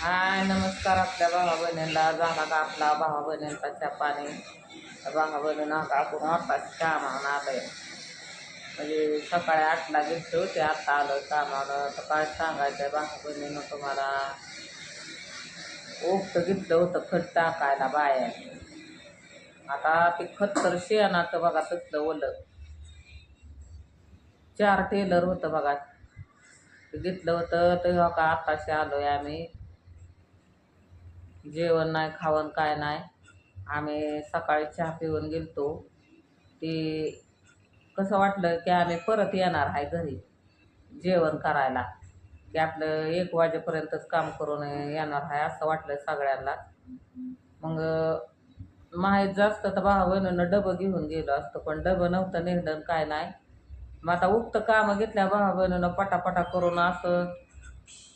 हाय नमस्कार आपल्या भावा बहिणीला झाला का आपला भावा बहिणींचा चपाने भावा बहिणीनं का आपण वापस कामावून आलं म्हणजे सकाळी आठला घेतलं होते आता आलं कामावलं तर काय सांगायचं भावा बहिणीनं तुम्हाला. ओपट घेतलं होतं खत टाकायला बाया आता ते खत तर शेणाचं बघा तसलं ओलं. चार टेलर होतं बघा. ते घेतलं होतं तेव्हा हो का आताशी आहे आम्ही. जेवण नाही खावण काय नाही. आम्ही सकाळी चहा पिऊन गेलतो. ते कसं वाटलं की आम्ही परत येणार आहे घरी जेवण करायला. की आपलं एक वाजेपर्यंतच काम करून येणार आहे असं वाटलं सगळ्यांना. मग माहीत जास्त तर भावा बहिणीनं डबं घेऊन गेलो असतं पण डबं नव्हतं नेलं काय नाही. मग आता उक्त कामं घेतल्या भावा बहिणीनं पटापटा करून असं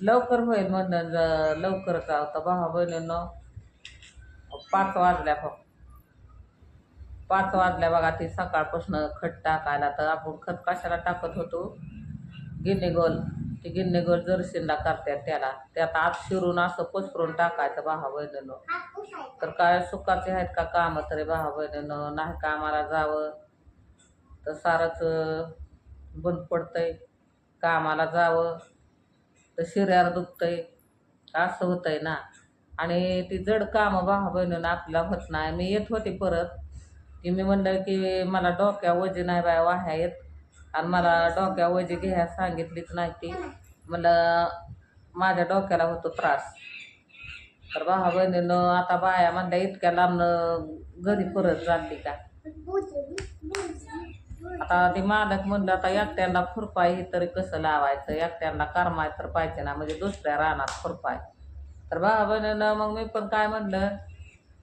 लवकर होईल म्हणलं लवकर का तर भावा बहिणीनं पाच वाजल्या फक्त पाच वाजल्या बघा ती सकाळपासून खत टाकायला. तर आपण खत कशाला टाकत होतो? गिन्नी गोल. ते गिन्नी करतात त्याला. त्यात आत शिरून असं पसरून टाकायचं भावा बहिणीनं. तर काय सुखाचे आहेत का कामं तरी भावा बहिणीनं? नाही कामाला जावं? तर सारंच बंद पडतंय. कामाला जावं. तर शिऱ्यावर दुखतंय. असं होतंय ना. आणि ती जड कामं भावा बहिणीनं आपल्याला होत नाही. मी येत होती परत. की मी म्हणलं की मला डोक्या वजी नाही बाय वाह्या येत आणि मला डोक्या वजी घ्या सांगितलीच नाही ती. म्हणलं माझ्या डोक्याला होतो त्रास. तर भावा बहिणीनं आता बाया म्हणल्या इतक्या लांबनं घरी परत जाते का? आता ते मालक म्हणलं आता एकट्यांना खुरपाय हे तरी कसं लावायचं? एकट्यांना करमाय तर पाहिजे ना म्हणजे दुसऱ्या रानात खुरपाय तर भावा बहिणीनं मग मी पण काय म्हणलं?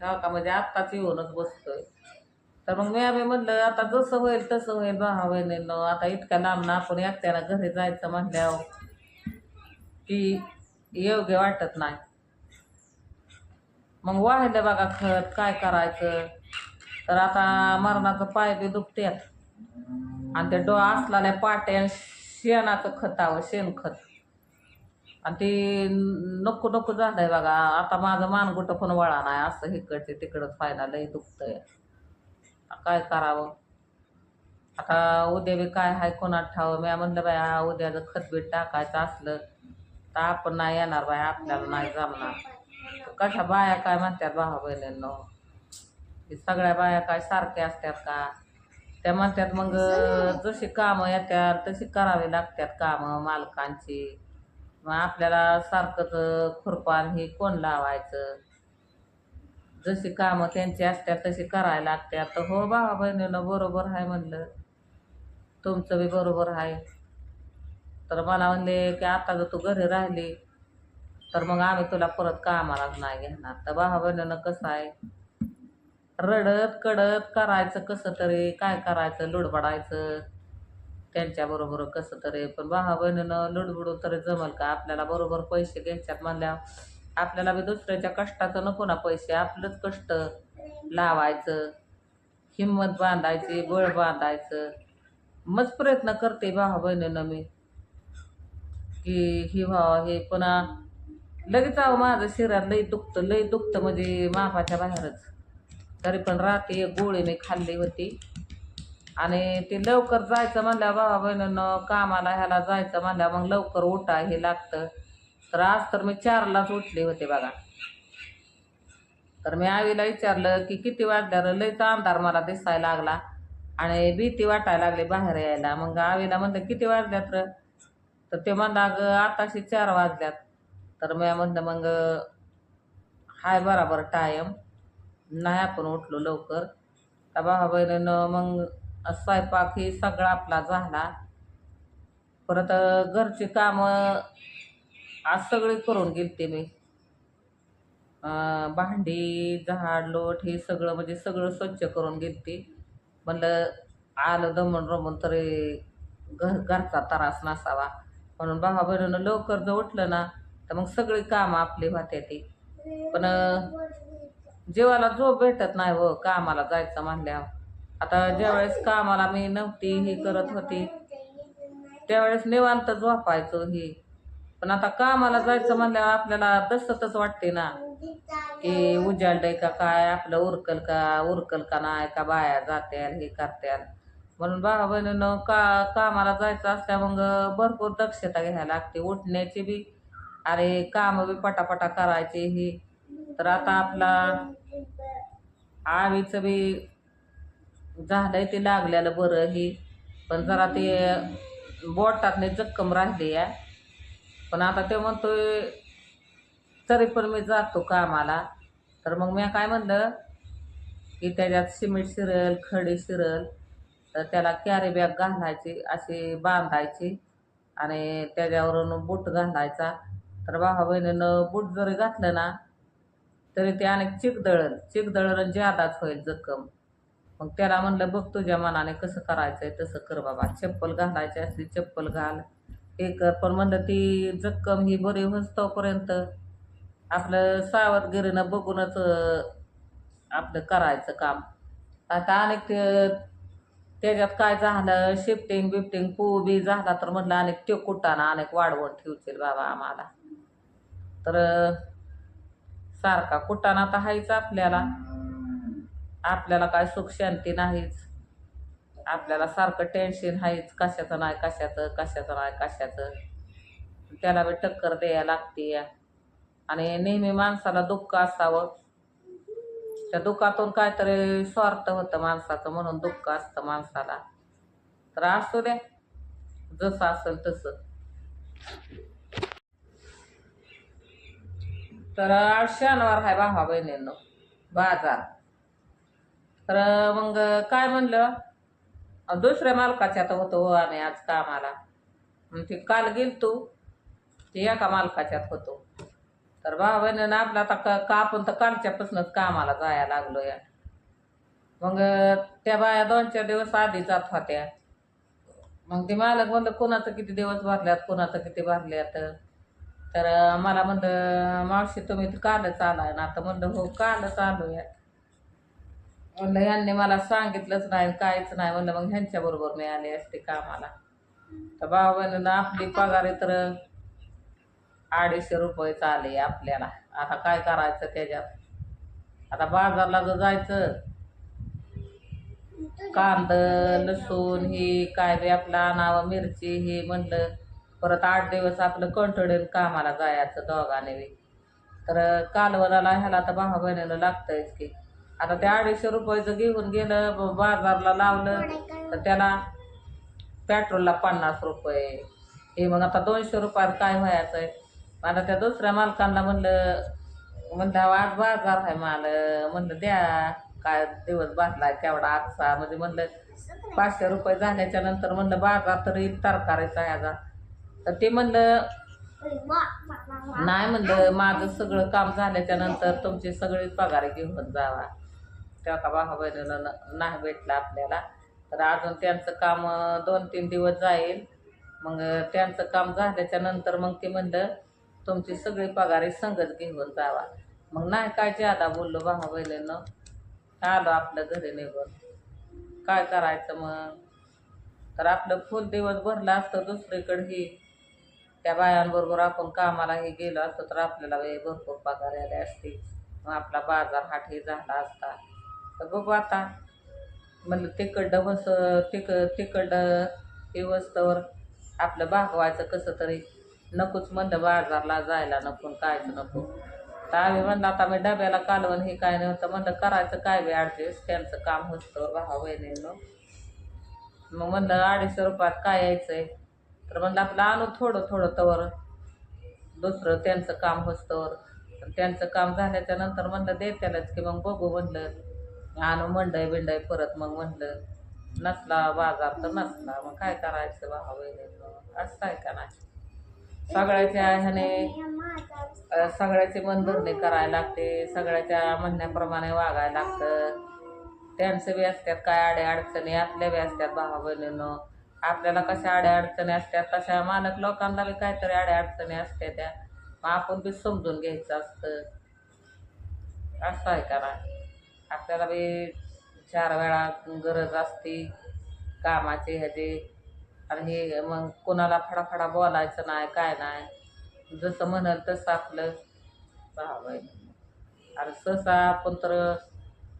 हो का म्हणजे आत्ताच येऊनच बसतोय. तर मग मी आम्ही म्हणलं आता जसं होईल तसं होईल भावा बहिणीनं आता इतक्या लांबनं आपण एकट्यानं घरी जायचं म्हणल्यावर की योग्य वाटत नाही. मग वाहिलं बघा खत काय करायचं? तर आता मरणाचं पाय बी दुखत्यात आणि ते डोळा असलेल्या पाट्या शेणाचं खतावं शेणखत आणि ते नको नको झालंय बघा. आता माझं मानगुट पण वळा नाही. असं इकडचे तिकडंच व्हायला लई दुखतंय. काय करावं? आता उद्या बी काय हाय कोणात ठावं मी म्हणलं बाय उद्याचं उद्या जर खत टाकायचं असलं तर आपण नाही येणार बाय आपल्याला नाही जमणार. कशा बाया काय म्हणतात भावा बहिणींनो? सगळ्या बाया काय सारख्या असतात का? त्या म्हणतात मग जशी कामं येतात तशी करावी लागतात कामं मालकांची. मग आपल्याला सारखंच खुरपान हे कोण लावायचं? जशी कामं त्यांची असतात तशी करायला लागतात तर हो भावा बहिणीनं बरोबर आहे म्हणलं. तुमचं बी बरोबर आहे तर मला म्हणले की आता जर तू घरी राहिली तर मग आम्ही तुला परत कामालाच नाही घेणार. तर भावा बहिणीनं कसं आहे? रडत कडत करायचं कसं तरी काय करायचं लुडबडायचं. त्यांच्याबरोबर कसं तरी. पण भावा बहिणीनं लुडबुडू तरी जमल का? आपल्याला बरोबर पैसे घ्यायच्यात म्हणल्या आपल्याला बी दुसऱ्याच्या कष्टाचं नको ना पैसे आपलंच कष्ट लावायचं. हिंमत बांधायची बळ बांधायचं. मग प्रयत्न करते भावा बहिणीनं मी. की ही व्हावं हे पुन्हा लगेच आहो माझं शरीरात लई दुखतं लई दुखतं म्हणजे मापाच्या बाहेरच. तरी पण रात्री एक गोळी मी खाल्ली होती. आणि ते लवकर जायचं म्हणल्या बाबा बहिणीनं कामाला ह्याला जायचं म्हणल्या मग लवकर उठा हे लागतं. तर आज तर मी चारलाच उठले होते बघा. तर मी आईला विचारलं की किती वाजल्यावर लयचा अंधार मला दिसायला लागला. आणि भीती वाटायला लागली बाहेर यायला. मग आवीला म्हणलं किती वाजल्यात र? तर ते म्हणलं अगं आताशी चार वाजल्यात. तर मी म्हणलं मग हाय बराबर टायम. नाही आपण उठलो लवकर. त्या भावा बहिणीनं मग स्वयंपाक ही सगळा आपला झाला. परत घरची कामं आज सगळी करून गेलते मी. भांडी झाड लोट हे सगळं म्हणजे सगळं स्वच्छ करून गेलते. म्हणलं आलं दमण रमण तरी घर घरचा त्रास नसावा. म्हणून भावा बहिणीनं लवकर जर उठलं ना तर मग सगळी कामं आपली होते ती. पण अं, जेवायला झोप भेटत नाही व कामाला जायचं म्हणल्यावर. आता ज्यावेळेस कामाला मी नव्हती ही करत होती त्यावेळेस निवांत झोपायचो ही. पण आता कामाला जायचं म्हणल्यावर आपल्याला दसतच वाटते ना की उजाडलंय का काय आपलं उरकल का उरकल का नाही का बाया जात्याल हे करत्याल. म्हणून भावा बहिणीनं का कामाला जायचं असल्या मग भरपूर दक्षता घ्यायला लागते. उठण्याची बी अरे काम बी पटापटा करायचे ही. तर आता आपला आवीचं बी झालंय ते लागलेलं बरं ही. पण जरा ते बोटातने जक्कम राहिली आहे पण आता ते म्हणतोय तरी पण मी जातो कामाला. तर मग मी काय म्हणलं की त्याच्यात सिमेंट शिरल खडी शिरल तर त्याला कॅरी बॅग घालायची अशी बांधायची आणि त्याच्यावरून बूट घालायचा. तर भावा बहिणीनं बूट जरी घातलं ना तरी ते अनेक चिक दळल चिक दळल ज्यादाच होईल जखम. मग त्याला म्हणलं बघ तुझ्या मनाने कसं करायचंय तसं कर बाबा. चप्पल घालायची असली चप्पल घाल. हे कर. पण म्हणलं ती जक्कम ही बरी होस तोपर्यंत आपलं सावधगिरीनं बघूनच आपलं करायचं काम. आता अनेक ते त्याच्यात काय झालं शिफ्टिंग बिफ्टिंग पू बी झाला तर म्हणलं अनेक ते कुटाना अनेक वाढवून ठेवतील बाबा आम्हाला. तर सारखा कुटाणा तर हायच आपल्याला. आपल्याला काय सुख शांती नाहीच. आपल्याला सारखं टेन्शन आहेच कशाचं नाही कशाचं कशाचं नाही कशाचं. त्याला बी टक्कर द्यायला लागते. आणि नेहमी माणसाला दुःख असावं. त्या दुःखातून काहीतरी स्वार्थ होतं माणसाचं म्हणून दुःख असतं माणसाला. तर असू द्या जसं असेल तसं. तर आज शनिवार आहे भावा बहिणींनो. बाजार. तर मग काय म्हणलं? दुसऱ्या मालकाच्या तर होतो हो आम्ही आज कामाला. मग ते काल गेल तू ते एका मालकाच्यात होतो. तर भावा बहिणीनं आपला आता का का आपण तर कालच्यापासूनच कामाला जायला लागलो या मग त्या बाया दोन चार दिवस आधी जात होत्या. मग ते मालक म्हणलं कोणाचं किती दिवस भरल्यात कोणाचं किती भरल्यात? तर मला म्हणलं मावशी तुम्ही तर कालच आलाय ना. आता म्हणलं हो कालच आलो या म्हणलं यांनी मला सांगितलंच नाही काहीच नाही. म्हणलं मग ह्यांच्या बरोबर मी आले असते कामाला. तर बहिणीनं आपली पगार तर अडीचशे रुपये आले आपल्याला. आता काय करायचं त्याच्यात? आता बाजारला जर जायचं कांद लसूण ही काय बी आपलं आणावं मिरची ही म्हणलं परत आठ दिवस आपलं कंटोडेल कामाला जायचं दोघांनी बी. तर कालवराला ह्याला तर भावा बहिणीला लागतंयच की. आता ते अडीचशे रुपयाचं घेऊन गेलं बाजारला लावलं तर त्याला पेट्रोलला पन्नास रुपये. हे मग आता दोनशे रुपयात काय व्हायचं आहे मला त्या दुसऱ्या मालकांना म्हणलं म्हणलं आज बाजार आहे माल म्हणलं द्या. काय दिवस भरलाय तेवढा आजचा. म्हणजे म्हणलं पाचशे रुपये झाल्याच्यानंतर म्हणलं बाजार तरी तरकारीचा ह्याचा तर ते म्हणलं नाही म्हणलं माझं सगळं काम झाल्याच्यानंतर तुमची सगळी पगार घेऊन जावा. तेव्हा का भावा बहिणीला न- नाही भेटलं आपल्याला. तर अजून त्यांचं काम दोन तीन दिवस जाईल. मग त्यांचं काम झाल्याच्यानंतर मग ते म्हणलं तुमची सगळी पगारी संगत घेऊन जावा. मग नाही काय ज्यादा बोललो भावा बहिणीनं. आलो आपलं घरी निघून. काय करायचं मग? तर आपलं फुल दिवस भरलं असतं दुसरीकडे ही. त्या बायांबरोबर आपण कामाला हे गेलो असतो तर आपल्याला वेळ भरपूर पगार आले असते मग आपला बाजार हाट हे झाला असता. तर बघू आता. म्हणलं तिकडं बस तिक तिकडं हे वस्तूवर आपलं भागवायचं कसं तरी. नकोच म्हणलं बाजारला जायला नको कायच नको. तर आम्ही म्हणलं आता मी डब्याला कालवण हे काय नव्हतं म्हणलं करायचं काय बी ॲडजस्ट त्यांचं काम होतं भावा बहिणीनं मग म्हणलं अडीचशे रुपयात काय यायचं आहे तर म्हणलं आपलं आणू थोडं थोडं तवर. दुसरं त्यांचं काम होस्तवर. त्यांचं काम झाल्याच्यानंतर म्हणलं देत्यालाच की मग बघू म्हणलं. आणू मंडई बिंडई परत मग म्हणलं. नसला बाजार तर नसला. मग काय करायचं भाव असं आहे का नाही? सगळ्याच्या ह्याने सगळ्याचे सगळ्याची मनधरणी करायला लागते. सगळ्याच्या म्हणण्याप्रमाणे वागायला लागतं. त्यांचं बी असतात काय अडे अडचणी आपल्या बी असतात भावा बहिणीनं आपल्याला कशा आड्या अडचणी असतात तशा मालक लोकांना बी काहीतरी आड्या अडचणी असत्या त्या. मग आपण बी समजून घ्यायचं असतं. असं आहे का ना आपल्याला बी चार वेळा गरज असते कामाची ह्याचे. आणि हे मग कोणाला फडाफडा बोलायचं नाही काय नाही. जसं म्हणाल तसं आपलं. भावायला अरे सहसा आपण तर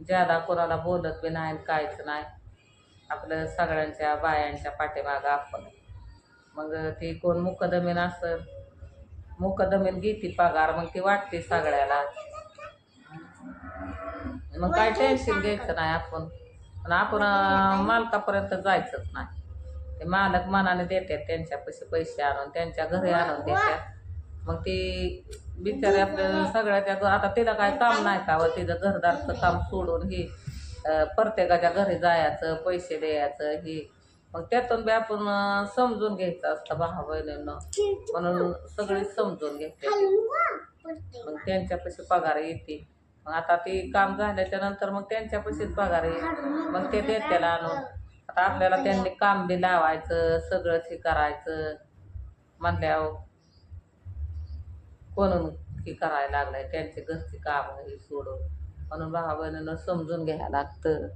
ज्यादा कोणाला बोलत बी नाही आणि नाही. आपलं सगळ्यांच्या बायांच्या पाठीमागं आपण. मग ती कोण मुकदमीन असं मुकदमीन घेते पगार मग ती वाटते सगळ्याला. मग काय टेन्शन घ्यायचं नाही आपण. पण आपण मालकापर्यंत जायचंच नाही. ते मालक मनाने देतात त्यांच्यापाशी पैसे आणून त्यांच्या घरी आणून देतात. मग ती बिचारे आपल्या सगळ्या त्या आता तिला काय काम नाही का व तिचं घरदारचं काम सोडून ही प्रत्येकाच्या घरी जायचं पैसे द्यायचं हे. मग त्यातून बी आपण समजून घ्यायचं असतं भावा बहिणीनं म्हणून सगळी समजून घेते मग त्यांच्यापाशी पगार येते. मग आता ती काम झाल्याच्यानंतर मग त्यांच्यापाशीच पगार येईल. मग ते देत्याला आणून. आता आपल्याला त्यांनी काम बी लावायचं सगळंच हे करायचं. म्हणल्यावर कोणून हे करायला लागलंय? त्यांचे घरचे काम हे सोडून. म्हणून भावानं समजून घ्यायला लागतं.